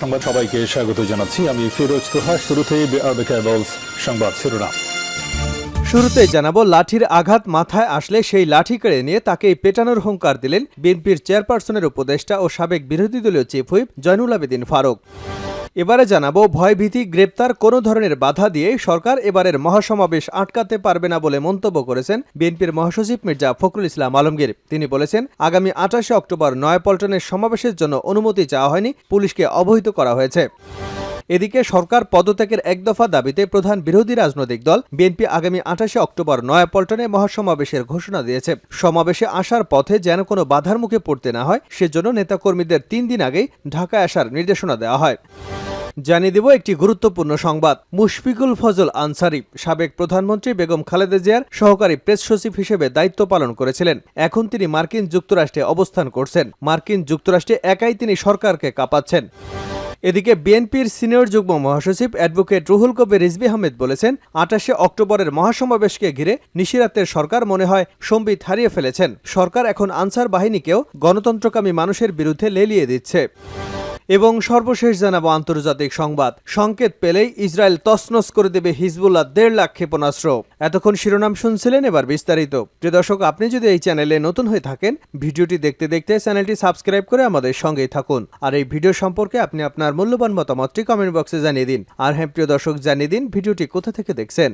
সংবাদ সবাইকে স্বাগত জানাচ্ছি। আমি ফিরোজ তোহা। শুরুতেই বেআরবে সংবাদ শিরোনাম। শুরুতে জানাব, লাঠির আঘাত মাথায় আসলে সেই লাঠি কেড়ে নিয়ে তাকে পেটানোর হুঙ্কার দিলেন বিএনপির চেয়ারপারসনের উপদেষ্টা ও সাবেক বিরোধী দলীয় চিফ হুইপ জয়নুল আবেদিন ফারুক। এবারে জানাব, ভয়ভীতি, গ্রেপ্তার কোনো ধরনের বাধা দিয়ে সরকার এবারের মহাসমাবেশ আটকাতে পারবে না বলে মন্তব্য করেছেন বিএনপির মহাসচিব মির্জা ফখরুল ইসলাম আলমগীর। তিনি বলেছেন, আগামী আঠাশে অক্টোবর নয়াপল্টনের সমাবেশের জন্য অনুমতি চাওয়া হয়নি, পুলিশকে অবহিত করা হয়েছে। এদিকে সরকার পদত্যাগের এক দফা দাবিতে প্রধান বিরোধী রাজনৈতিক দল বিএনপি আগামী আঠাশে অক্টোবর নয়াপল্টনে মহাসমাবেশের ঘোষণা দিয়েছে। সমাবেশে আসার পথে যেন কোনো বাধার মুখে পড়তে না হয়, সেজন্য নেতাকর্মীদের তিন দিন আগেই ঢাকায় আসার নির্দেশনা দেওয়া হয়। জানিয়ে দেব একটি গুরুত্বপূর্ণ সংবাদ। মুশফিকুল ফজল আনসারি, সাবেক প্রধানমন্ত্রী বেগম খালেদা জিয়ার সহকারী প্রেস সচিব হিসেবে দায়িত্ব পালন করেছিলেন। এখন তিনি মার্কিন যুক্তরাষ্ট্রে অবস্থান করছেন। মার্কিন যুক্তরাষ্ট্রে একাই তিনি সরকারকে কাঁপাচ্ছেন। এদিকে বিএনপির সিনিয়র যুগ্ম মহাসচিব অ্যাডভোকেট রুহুল কবির রিজবি আহমেদ বলেছেন, আটাশে অক্টোবরের মহাসমাবেশকে ঘিরে নিশিরাতের সরকার মনে হয় সম্বিত হারিয়ে ফেলেছেন। সরকার এখন আনসার বাহিনীকেও গণতন্ত্রকামী মানুষের বিরুদ্ধে লেলিয়ে দিচ্ছে। এবং সর্বশেষ জানাব আন্তর্জাতিক সংবাদ। সংকেত পেলেই ইসরায়েল তছনছ করে দেবে হিজবুল্লাহ দেড় লাখ ক্ষেপণাস্ত্র। এতক্ষণ শিরোনাম শুনছিলেন এবার বিস্তারিত। প্রিয় দর্শক, আপনি যদি এই চ্যানেলে নতুন হয়ে থাকেন, ভিডিওটি দেখতে দেখতে চ্যানেলটি সাবস্ক্রাইব করে আমাদের সঙ্গেই থাকুন। আর এই ভিডিও সম্পর্কে আপনি আপনার মূল্যবান মতামতটি কমেন্ট বক্সে জানিয়ে দিন। আর হ্যাঁ প্রিয় দর্শক, জানিয়ে দিন ভিডিওটি কোথা থেকে দেখছেন।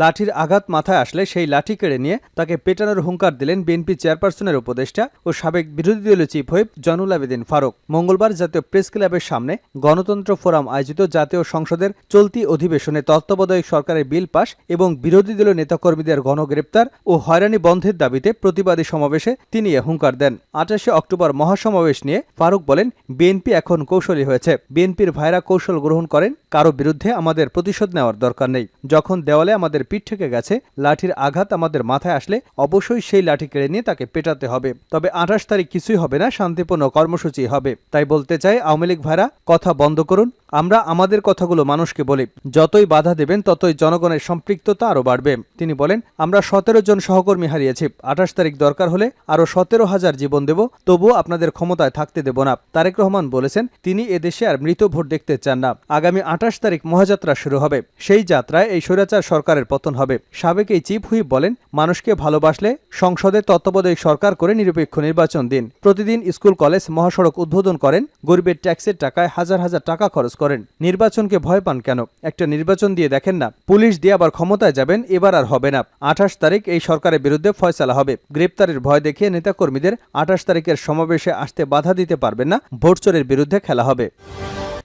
লাঠির আঘাত মাথায় আসলে সেই লাঠি কেড়ে নিয়ে তাকে পেটানোর হুঙ্কার দিলেন বিএনপি চেয়ারপারসনের উপদেষ্টা ও সাবেক বিরোধী দলীয় চিফ হুইপ জনুল আবেদিন ফারুক। মঙ্গলবার প্রেস ক্লাবের সামনে গণতন্ত্র ফোরাম আয়োজিত জাতীয় সংসদের চলতি অধিবেশনে তত্ত্বাবধায়ক সরকারের বিল পাশ এবং বিরোধী দলীয় নেতাকর্মীদের গণগ্রেপ্তার ও হয়রানি বন্ধের দাবিতে প্রতিবাদী সমাবেশে তিনি এ হুঙ্কার দেন। আঠাশে অক্টোবর মহাসমাবেশ নিয়ে ফারুক বলেন, বিএনপি এখন কৌশলী হয়েছে। বিএনপির ভাইরা কৌশল গ্রহণ করেন, কারও বিরুদ্ধে আমাদের প্রতিশোধ নেওয়ার দরকার নেই। যখন দেওয়ালে আমাদের পিঠ থেকে গেছে, লাঠির আঘাত আমাদের মাথায় আসলে অবশ্যই সেই লাঠি কেড়ে নিয়ে তাকে পেটাতে হবে। তবে আঠাশ তারিখ কিছুই হবে না, শান্তিপূর্ণ কর্মসূচি হবে। তাই বলতে চাই আওয়ামী লীগ ভাইরা কথা বন্ধ করুন। আমরা আমাদের কথাগুলো মানুষকে বলি। যতই বাধা দেবেন, ততই জনগণের সম্পৃক্ততা আরও বাড়বে। তিনি বলেন, আমরা সতেরো জন সহকর্মী হারিয়েছি। আঠাশ তারিখ দরকার হলে আরও সতেরো হাজার জীবন দেব, তবুও আপনাদের ক্ষমতায় থাকতে দেব না। তারেক রহমান বলেছেন, তিনি এদেশে আর মৃত ভোট দেখতে চান না। আগামী আঠাশ তারিখ মহাযাত্রা শুরু হবে। সেই যাত্রায় এই স্বৈরাচার সরকারের পতন হবে। সাবেক এই চিফ হুইপ বলেন, মানুষকে ভালোবাসলে সংসদে তত্ত্বাবধায়ক সরকার করে নিরপেক্ষ নির্বাচন দিন। প্রতিদিন স্কুল, কলেজ, মহাসড়ক উদ্বোধন করেন গরিবের ট্যাক্সের টাকায় হাজার হাজার টাকা খরচ করেন। নির্বাচনকে ভয় পান কেন? একটা নির্বাচন দিয়ে দেখেন না, পুলিশ দিয়ে আবার ক্ষমতায় যাবেন, এবার আর হবে না। আঠাশ তারিখ এই সরকারের বিরুদ্ধে ফয়সালা হবে। গ্রেপ্তারের ভয় দেখিয়ে নেতাকর্মীদের আঠাশ তারিখের সমাবেশে আসতে বাধা দিতে পারবেন না, ভোটচোরের বিরুদ্ধে খেলা হবে।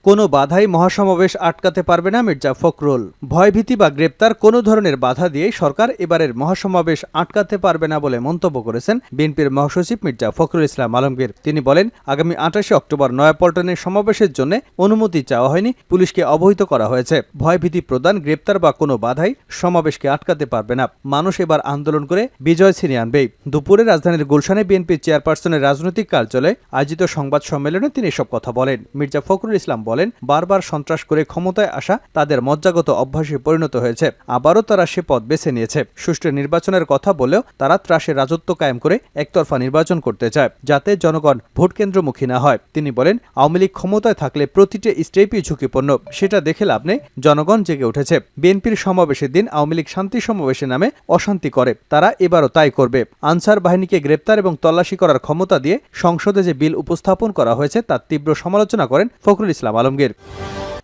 কোনো বাধাই মহাসমাবেশ আটকাতে পারবে না মির্জা ফখরুল। ভয়ভীতি বা গ্রেপ্তার কোনো ধরনের বাধা দিয়ে সরকার এবারের মহাসমাবেশ আটকাতে পারবে না বলে মন্তব্য করেছেন বিএনপির মহাসচিব মির্জা ফখরুল ইসলাম আলমগীর। তিনি বলেন, আগামী আঠাশে অক্টোবর নয়াপল্টনের সমাবেশের জন্য অনুমতি চাওয়া হয়নি, পুলিশকে অবহিত করা হয়েছে। ভয়ভীতি প্রদান, গ্রেপ্তার বা কোনো বাধাই সমাবেশকে আটকাতে পারবে না। মানুষ এবার আন্দোলন করে বিজয় ছিনিয়ে আনবে। দুপুরে রাজধানীর গুলশানে বিএনপি চেয়ারপারসনের রাজনৈতিক কার্যালয়ে আয়োজিত সংবাদ সম্মেলনে তিনি এসব কথা বলেন। মির্জা ফখরুল ইসলাম বলেন, বারবার সন্ত্রাস করে ক্ষমতায় আসা তাদের মজ্জাগত অভ্যাসে পরিণত হয়েছে। আবারও তারা সে পথ বেছে নিয়েছে। সুষ্ঠু নির্বাচনের কথা বলেও তারা ত্রাসের রাজত্ব কায়েম করে একতরফা নির্বাচন করতে চায়, যাতে জনগণ ভোট কেন্দ্রমুখী না হয়। তিনি বলেন, আওয়ামী লীগ ক্ষমতায় থাকলে প্রতিটি স্টেপই ঝুঁকিপূর্ণ। সেটা দেখে লাভ নেই, জনগণ জেগে উঠেছে। বিএনপির সমাবেশের দিন আওয়ামী লীগ শান্তি সমাবেশের নামে অশান্তি করে। তারা এবারও তাই করবে। আনসার বাহিনীকে গ্রেপ্তার এবং তল্লাশি করার ক্ষমতা দিয়ে সংসদে যে বিল উপস্থাপন করা হয়েছে, তার তীব্র সমালোচনা করেন ফখরুল ইসলাম আলমগীর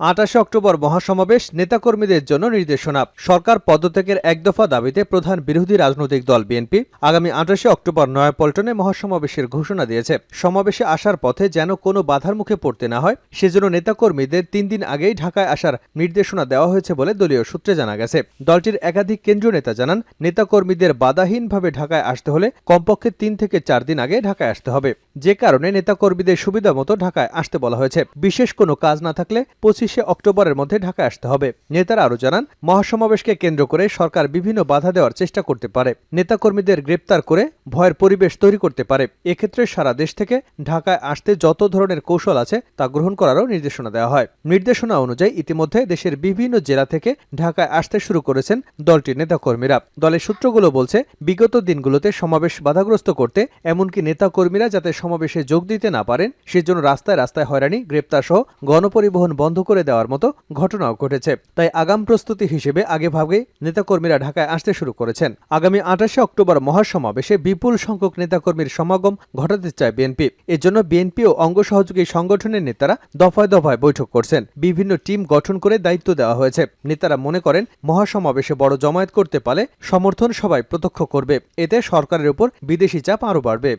আঠাশে অক্টোবর মহাসমাবেশ নেতাকর্মীদের জন্য নির্দেশনা। সরকার পদত্যাগের এক দফা দাবিতে প্রধান বিরোধী রাজনৈতিক দল বিএনপি আগামী আঠাশে অক্টোবর নয়াপল্টনে মহাসমাবেশের ঘোষণা দিয়েছে। সমাবেশে আসার পথে যেন কোনো বাধার মুখে পড়তে না হয়, সেজন্য নেতাকর্মীদের তিন দিন আগেই ঢাকায় আসার নির্দেশনা দেওয়া হয়েছে বলে দলীয় সূত্রে জানা গেছে। দলটির একাধিক কেন্দ্রীয় নেতা জানান, নেতাকর্মীদের বাধাহীনভাবে ঢাকায় আসতে হলে কমপক্ষে তিন থেকে চার দিন আগে ঢাকায় আসতে হবে। যে কারণে নেতাকর্মীদের সুবিধা মতো ঢাকায় আসতে বলা হয়েছে। বিশেষ কোনো কাজ না থাকলে পঁচিশ একত্রিশে অক্টোবরের মধ্যে ঢাকায় আসতে হবে। নেতারা আরও জানান, মহাসমাবেশকে কেন্দ্র করে সরকার বিভিন্ন বাধা দেওয়ার চেষ্টা করতে পারে। নেতাকর্মীদের গ্রেপ্তার করে ভয়ের পরিবেশ তৈরি করতে পারে। এক্ষেত্রে সারা দেশ থেকে ঢাকায় আসতে যত ধরনের কৌশল আছে তা গ্রহণ করারও নির্দেশনা দেওয়া হয়। নির্দেশনা অনুযায়ী ইতিমধ্যে দেশের বিভিন্ন জেলা থেকে ঢাকায় আসতে শুরু করেছেন দলটির নেতাকর্মীরা। দলের সূত্রগুলো বলছে, বিগত দিনগুলোতে সমাবেশ বাধাগ্রস্ত করতে এমনকি নেতাকর্মীরা যাতে সমাবেশে যোগ দিতে না পারেন, সেজন্য রাস্তায় রাস্তায় হয়রানি গ্রেপ্তার সহ গণপরিবহন বন্ধ করে দেওয়ার মতো ঘটনাও ঘটেছে। তাই আগাম প্রস্তুতি হিসেবে আগেভাগে নেতাকর্মীরা ঢাকায় আসতে শুরু করেছেন। আগামী আঠাশে অক্টোবর মহাসমাবেশে বিপুল সংখ্যক নেতাকর্মীর সমাগম ঘটাতে চায় বিএনপি। এজন্য বিএনপি ও অঙ্গ সহযোগী সংগঠনের নেতারা দফায় দফায় বৈঠক করছেন। বিভিন্ন টিম গঠন করে দায়িত্ব দেওয়া হয়েছে। নেতারা মনে করেন, মহাসমাবেশে বড় জমায়েত করতে পারলে সমর্থন সবাই প্রত্যক্ষ করবে। এতে সরকারের উপর বিদেশি চাপ আরও বাড়বে।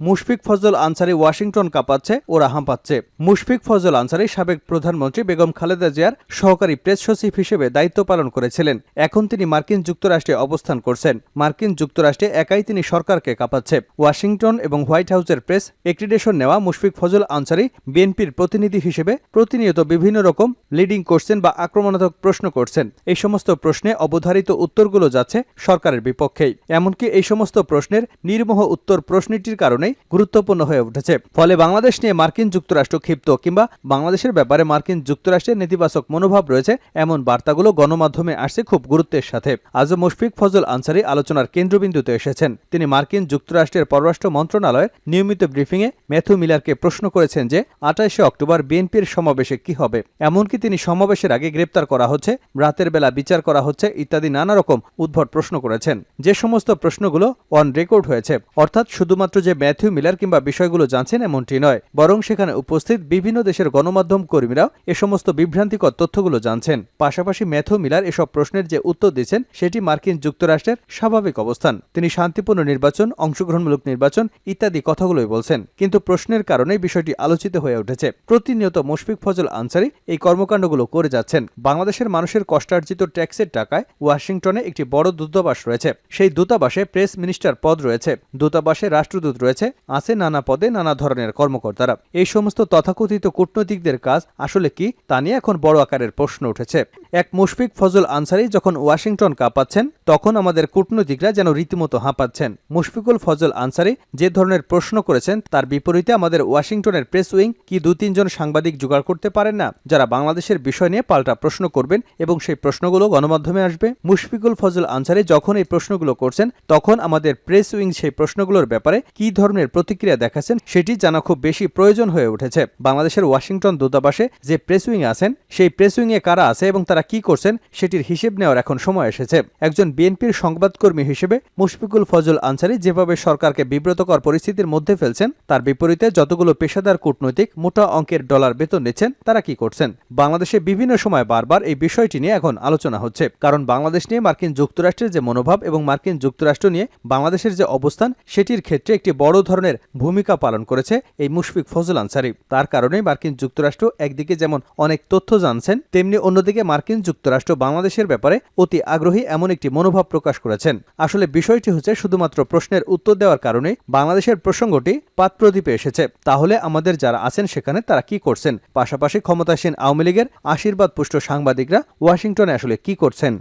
মুশফিক ফজল আনসারি ওয়াশিংটন কাঁপাচ্ছে ও রাহাম পাচ্ছে মুশফিক ফজল আনসারি সাবেক প্রধানমন্ত্রী বেগম খালেদা জিয়ার সহকারী প্রেস সচিব হিসেবে দায়িত্ব পালন করেছিলেন। এখন তিনি মার্কিন যুক্তরাষ্ট্রে অবস্থান করছেন। মার্কিন যুক্তরাষ্ট্রে একাই তিনি সরকারকে কাঁপাচ্ছে। ওয়াশিংটন এবং হোয়াইট হাউসের প্রেস এক্রিডেশন নেওয়া মুশফিক ফজল আনসারি বিএনপির প্রতিনিধি হিসেবে প্রতিনিয়ত বিভিন্ন রকম লিডিং করছেন বা আক্রমণাত্মক প্রশ্ন করছেন। এই সমস্ত প্রশ্নে অবধারিত উত্তরগুলো যাচ্ছে সরকারের বিপক্ষেই এমনকি এই সমস্ত প্রশ্নের নির্মোহ উত্তর প্রশ্নটির কারণেই গুরুত্বপূর্ণ হয়ে উঠেছে। ফলে বাংলাদেশ নিয়ে মার্কিন যুক্তরাষ্ট্র ক্ষিপ্ত কিংবা বাংলাদেশের ব্যাপারে মার্কিন যুক্তরাষ্ট্রের নেতিবাচক মনোভাব রয়েছে, এমন বার্তাগুলো গণমাধ্যমে আসছে খুব গুরুত্বের সাথে। আজও মুশফিক ফজল আনসারি আলোচনার কেন্দ্রবিন্দুতে এসেছেন। তিনি মার্কিন যুক্তরাষ্ট্রের পররাষ্ট্র মন্ত্রণালয়ের নিয়মিত ব্রিফিংয়ে ম্যাথু মিলারকে প্রশ্ন করেছেন যে, আঠাশে অক্টোবর বিএনপির সমাবেশে কি হবে? এমনকি তিনি সমাবেশের আগে গ্রেপ্তার করা হচ্ছে, রাতের বেলা বিচার করা হচ্ছে ইত্যাদি নানা রকম উদ্ভট প্রশ্ন করেছেন। যে সমস্ত প্রশ্নগুলো অন রেকর্ড হয়েছে, অর্থাৎ শুধুমাত্র যে ম্যাথিউ মিলার কিংবা বিষয়গুলো জানছেন এমনটি নয়, বরং সেখানে উপস্থিত বিভিন্ন দেশের গণমাধ্যম কর্মীরাও এ সমস্ত বিভ্রান্তিকর তথ্যগুলো জানছেন। পাশাপাশি ম্যাথিউ মিলার এসব প্রশ্নের যে উত্তর দিচ্ছেন সেটি মার্কিন যুক্তরাষ্ট্রের স্বাভাবিক অবস্থান। তিনি শান্তিপূর্ণ নির্বাচন, অংশগ্রহণমূলক নির্বাচন ইত্যাদি কথাগুলোই বলছেন। কিন্তু প্রশ্নের কারণে বিষয়টি আলোচিত হয়ে উঠেছে। প্রতিনিয়ত মুশফিক ফজল আনসারি এই কর্মকাণ্ডগুলো করে যাচ্ছেন। বাংলাদেশের মানুষের কষ্টার্জিত ট্যাক্সের টাকায় ওয়াশিংটনে একটি বড় দূতাবাস রয়েছে। সেই দূতাবাসে প্রেস মিনিস্টার পদ রয়েছে। দূতাবাসে রাষ্ট্রদূত রয়েছে। আছে নানা পদে নানা ধরনের কর্মকর্তারা। এই সমস্ত তথাকথিত কূটনৈতিকদের কাজ আসলে কি তা নিয়ে এখন বড় আকারের প্রশ্ন উঠেছে। এক মুশফিক ফজল আনসারি যখন ওয়াশিংটন কাঁপাচ্ছেন, তখন আমাদের কূটনৈতিকরা যেন রীতিমতো হাঁপাচ্ছেন। মুশফিকুল ফজল আনসারি যে ধরনের প্রশ্ন করেছেন, তার বিপরীতে আমাদের ওয়াশিংটনের প্রেস উইং কি দু তিনজন সাংবাদিক জোগাড় করতে পারেন না? যারা বাংলাদেশের বিষয় নিয়ে পাল্টা প্রশ্ন করবেন এবং সেই প্রশ্নগুলো গণমাধ্যমে আসবে। মুশফিকুল ফজল আনসারি যখন এই প্রশ্নগুলো করছেন, তখন আমাদের প্রেস উইং সেই প্রশ্নগুলোর ব্যাপারে কি ধরনের প্রতিক্রিয়া দেখাচ্ছেন, সেটি জানা খুব বেশি প্রয়োজন হয়ে উঠেছে। বাংলাদেশের ওয়াশিংটন দূতাবাসে যে প্রেস উইং আছেন, সেই প্রেস উইংয়ে কারা আছে এবং তারা কি করছেন সেটির হিসেব নেওয়ার এখন সময় এসেছে। একজন বিএনপির সংবাদকর্মী হিসেবে মুশফিকুল ফজল আনসারি যেভাবে সরকারকে বিব্রতকর পরিস্থিতির মধ্যে ফেলছেন, তার বিপরীতে যতগুলো পেশাদার কূটনৈতিক মোটা অঙ্কের ডলার বেতন নিচ্ছেন, তারা কি করছেন? বাংলাদেশে বিভিন্ন সময় বারবার এই বিষয়টি নিয়ে এখন আলোচনা হচ্ছে। কারণ বাংলাদেশ নিয়ে মার্কিন যুক্তরাষ্ট্রের যে মনোভাব এবং মার্কিন যুক্তরাষ্ট্র নিয়ে বাংলাদেশের যে অবস্থান, সেটির ক্ষেত্রে একটি বড় ধরনের ভূমিকা পালন করেছে এই মুশফিক ফজল আনসারি। তার কারণে মার্কিন যুক্তরাষ্ট্র একদিকে যেমন অনেক তথ্য জানছেন, তেমনি অন্যদিকে মার্কিন যুক্তরাষ্ট্র বাংলাদেশের ব্যাপারে অতি আগ্রহী এমন একটি মনোভাব প্রকাশ করেছেন। আসলে বিষয়টি হচ্ছে শুধুমাত্র প্রশ্নের উত্তর দেওয়ার কারণে বাংলাদেশের প্রসঙ্গটি পাতপ্রদীপে এসেছে। তাহলে আমাদের যারা আছেন সেখানে তারা কি করছেন? পাশাপাশি ক্ষমতাসীন আওয়ামী লীগের আশীর্বাদ পুষ্ট সাংবাদিকরা ওয়াশিংটনে আসলে কি করছেন?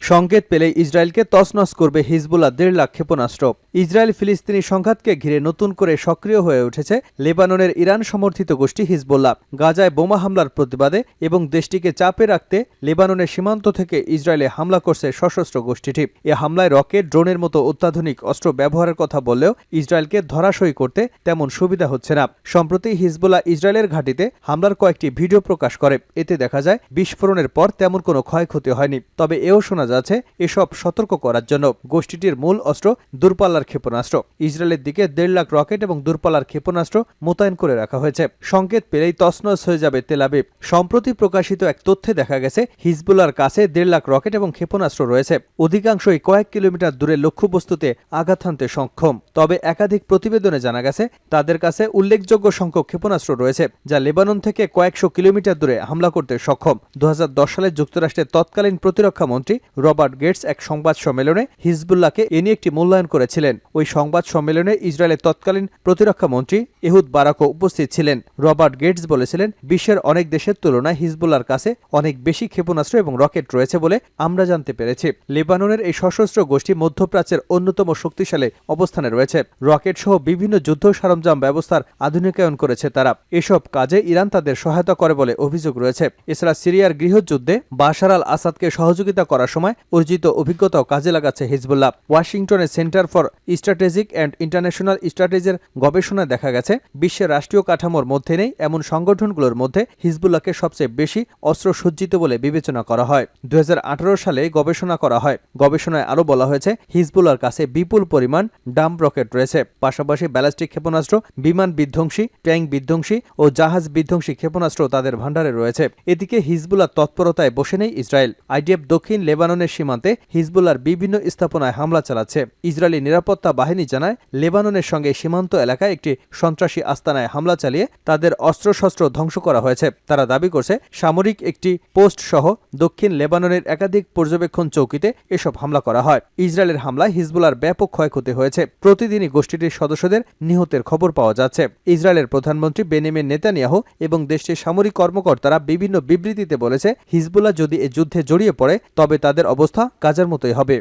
সংকেত পেলে ইসরায়েলকে তছনছ করবে হিজবুল্লাহ দেড় লাখ ক্ষেপণাস্ত্র। ইসরায়েল ফিলিস্তিনি সংঘাতকে ঘিরে নতুন করে সক্রিয় হয়ে উঠেছে লেবাননের ইরান সমর্থিত গোষ্ঠী হিজবুল্লাহ। গাজায় বোমা হামলার প্রতিবাদে এবং দেশটিকে চাপে রাখতে লেবাননের সীমান্ত থেকে ইসরায়েলে হামলা করছে সশস্ত্র গোষ্ঠীটি। এ হামলায় রকেট, ড্রোনের মতো অত্যাধুনিক অস্ত্র ব্যবহারের কথা বললেও ইসরায়েলকে ধরাশয়ী করতে তেমন সুবিধা হচ্ছে না। সম্প্রতি হিজবুল্লাহ ইসরায়েলের ঘাঁটিতে হামলার কয়েকটি ভিডিও প্রকাশ করে। এতে দেখা যায়, বিস্ফোরণের পর তেমন কোনো ক্ষয়ক্ষতি হয়নি। তবে এও শোনা যাচ্ছে এসব সতর্ক করার জন্য গোষ্ঠীটির মূল অস্ত্র দূরপাল্লার ক্ষেপণাস্ত্র। ইসরায়েলের দিকে দেড় লাখ রকেট এবং দূরপাল্লার ক্ষেপণাস্ত্র মোতায়েন করে রাখা হয়েছে। সংকেত পেলেই তছনছ হয়ে যাবে তেলাবিব সম্প্রতি প্রকাশিত এক তথ্যে দেখা গেছে হিজবুল্লার কাছে দেড় লাখ রকেট এবং ক্ষেপণাস্ত্র রয়েছে। অধিকাংশই কয়েক কিলোমিটার দূরে লক্ষ্যবস্তুতে আঘাত হানতে সক্ষম। তবে একাধিক প্রতিবেদনে জানা গেছে, তাদের কাছে উল্লেখযোগ্য সংখ্যক ক্ষেপণাস্ত্র রয়েছে, যা লেবানন থেকে কয়েকশো কিলোমিটার দূরে হামলা করতে সক্ষম। দু হাজার দশ সালে যুক্তরাষ্ট্রের তৎকালীন প্রতিরক্ষা মন্ত্রী রবার্ট গেটস এক সংবাদ সম্মেলনে হিজবুল্লাহকে এ নিয়ে একটি মূল্যায়ন করেছিলেন। ওই সংবাদ সম্মেলনে ইসরায়েলের তৎকালীন প্রতিরক্ষা মন্ত্রী এহুদ বারাকও উপস্থিত ছিলেন। রবার্ট গেটস বলেছিলেন, বিশ্বের অনেক দেশের তুলনায় হিজবুল্লাহর কাছে অনেক বেশি ক্ষেপণাস্ত্র এবং রকেট রয়েছে বলে আমরা জানতে পেরেছি। লেবাননের এই সশস্ত্র গোষ্ঠী মধ্যপ্রাচ্যের অন্যতম শক্তিশালী অবস্থানে রয়েছে। রকেট সহ বিভিন্ন যুদ্ধ সরঞ্জাম ব্যবস্থার আধুনিকায়ন করেছে তারা। এসব কাজে ইরান তাদের সহায়তা করে বলে অভিযোগ রয়েছে। এছাড়া সিরিয়ার গৃহযুদ্ধে বাশার আল আসাদকে সহযোগিতা করার সময় অর্জিত অভিজ্ঞতাও কাজে লাগাচ্ছে হিজবুল্লাহ। ওয়াশিংটনের centre for strategic and international স্ট্র্যাটেজির গবেষণায় দেখা গেছে, বিশ্বের রাষ্ট্রীয় কাঠামোর মধ্যে নেই এমন সংগঠনগুলোর মধ্যে হিজবুল্লাহকে সবচেয়ে বেশি অস্ত্র সজ্জিত বলে বিবেচনা করা হয়। দু হাজার আঠারো সালে গবেষণা করা হয়। গবেষণায় আরও বলা হয়েছে, হিজবুল্লাহর কাছে বিপুল পরিমাণ ডাম্প রকেট রয়েছে। পাশাপাশি ব্যালিস্টিক ক্ষেপণাস্ত্র, বিমান বিধ্বংসী, ট্যাঙ্ক বিধ্বংসী ও জাহাজ বিধ্বংসী ক্ষেপণাস্ত্র তাদের ভাণ্ডারে রয়েছে। এদিকে হিজবুল্লাহ তৎপরতায় বসে নেই ইসরায়েল। আইডিএফ দক্ষিণ লেবাননের সীমান্তে হিজবুল্লাহর বিভিন্ন স্থাপনায় হামলা চালাচ্ছে। ইসরায়েলি নিরাপত্তা বাহিনী জানায়, লেবাননের সঙ্গে সীমান্ত এলাকায় একটি সন্ত্রাসী আস্তানায় হামলা চালিয়ে তাদের অস্ত্রশস্ত্র ধ্বংস করা হয়েছে। তারা দাবি করছে, সামরিক একটি পোস্ট সহ দক্ষিণ লেবাননের একাধিক পর্যবেক্ষণ চৌকিতে এসব হামলা করা হয়। ইসরায়েলের হামলায় হিজবুলার ব্যাপক ক্ষয়ক্ষতি হয়েছে। প্রতিদিনই গোষ্ঠীটির সদস্যদের নিহতের খবর পাওয়া যাচ্ছে। ইসরায়েলের প্রধানমন্ত্রী বেনিমিন নেতানিয়াহু এবং দেশটির সামরিক কর্মকর্তারা বিভিন্ন বিবৃতিতে বলেছে, হিজবুল্লাহ যদি এ যুদ্ধে জড়িয়ে পড়ে, তবে তাদের অবস্থা কাজের মতোই হবে।